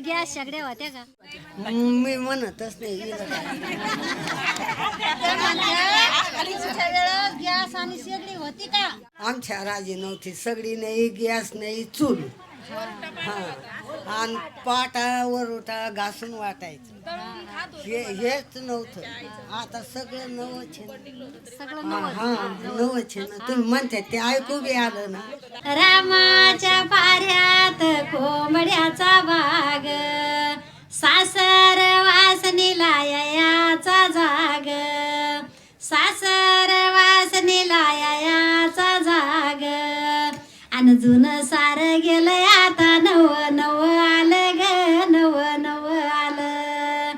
Gas शेगड्या होत्या का? मी म्हणतच नाही गॅस आणि शेगडी होती का? आमच्या राजी नव्हती. सगळी नाही गॅस नाही चूल. हा. आणि पाटा वरोटा घासून वाटायचं. हे हेच नव्हतं. आता सगळं नवच आहे ना. सगळं हा हा, नवच आहे ना तुम्ही म्हणते ते ऐकू बी आलं ना. रामाच्या जुनं सार गेलंय आता नव नव आलं ग नव नव आलं.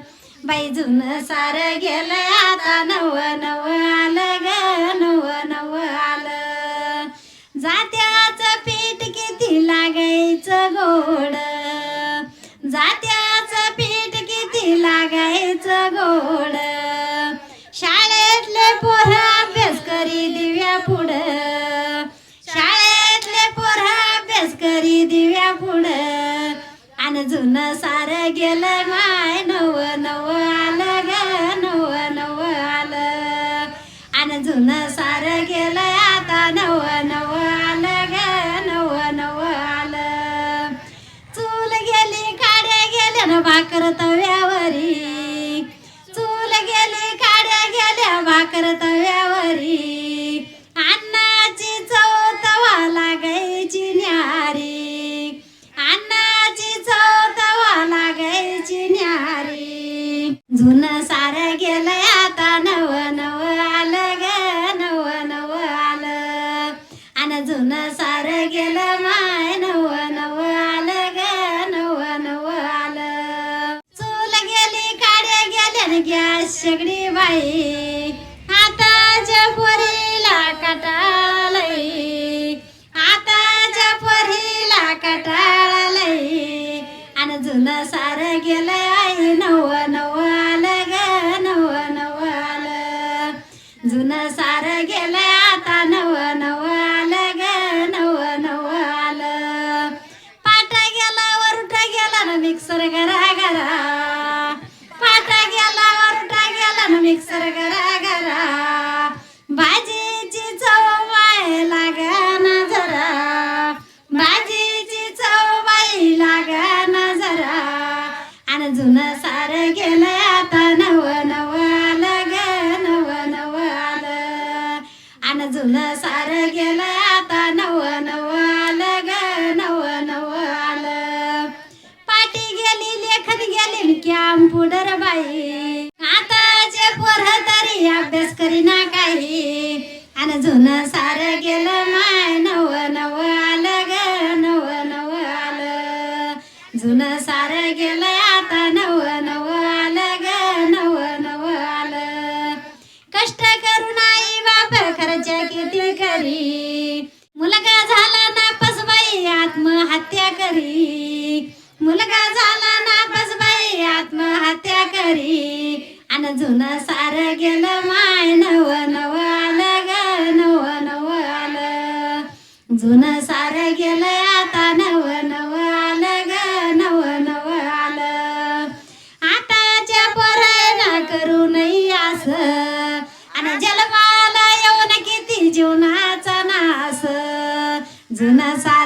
बाई जुनं सार गेलंय आता नव नव आलं ग नव नव आलं. जात्याचं पीठ किती लागायचं गोड? जात्याचं पीठ किती लागायचं गोड? शाळेतले पोरं अभ्यास करी दिव्या पुढं. जुनं सारं गेलं माय नव नव आलं ग नव नव आलं. आणि जुनं सारं गेलं आता नव नव आलं ग नव नव आलं. चूल गेली काड्या गेल्या न भाकर तव्यावरी. आणि सार सारं गेलं माय नव नव आलं ग नव नव आलं. चूल गेली काड्या गेल्या न गॅस शेगडी बाई. आता पोरीला काटा मिक्सर घरा घरा भाजीची चव माय लागाना जरा. भाजीची चव बाई लागाना जरा. आणि जुनं सारं गेलं आता नव नव आलं ग नव नव आलं. आणि जुनं सारं गेलं आता नव नव आलं ग नव नव आलं. पाटी गेली लेखन गेली कॅम बाई. अभ्यास करीना काही. आणि जुनं सारं गेलं माय नव नव आलं ग नव नव आलं. जुनं सारं गेलं आता नव नव आलं ग नव नव आलं. कष्ट करून आई बाप खर्च किती करी. मुलगा झाला ना बाई आत्महत्या करी. मुलगा झाला ना बाई आत्महत्या करी. आणि जुनं सारं केलं माय नव नव आलं ग नव नव आलं. जुनं सारं गेलंय आता नव नव आलं ग नव नव आलं. आताच्या पोरायला करू नाही असं. आणि जन्माला येऊन किती जीवनाचा नास. जुनं सारं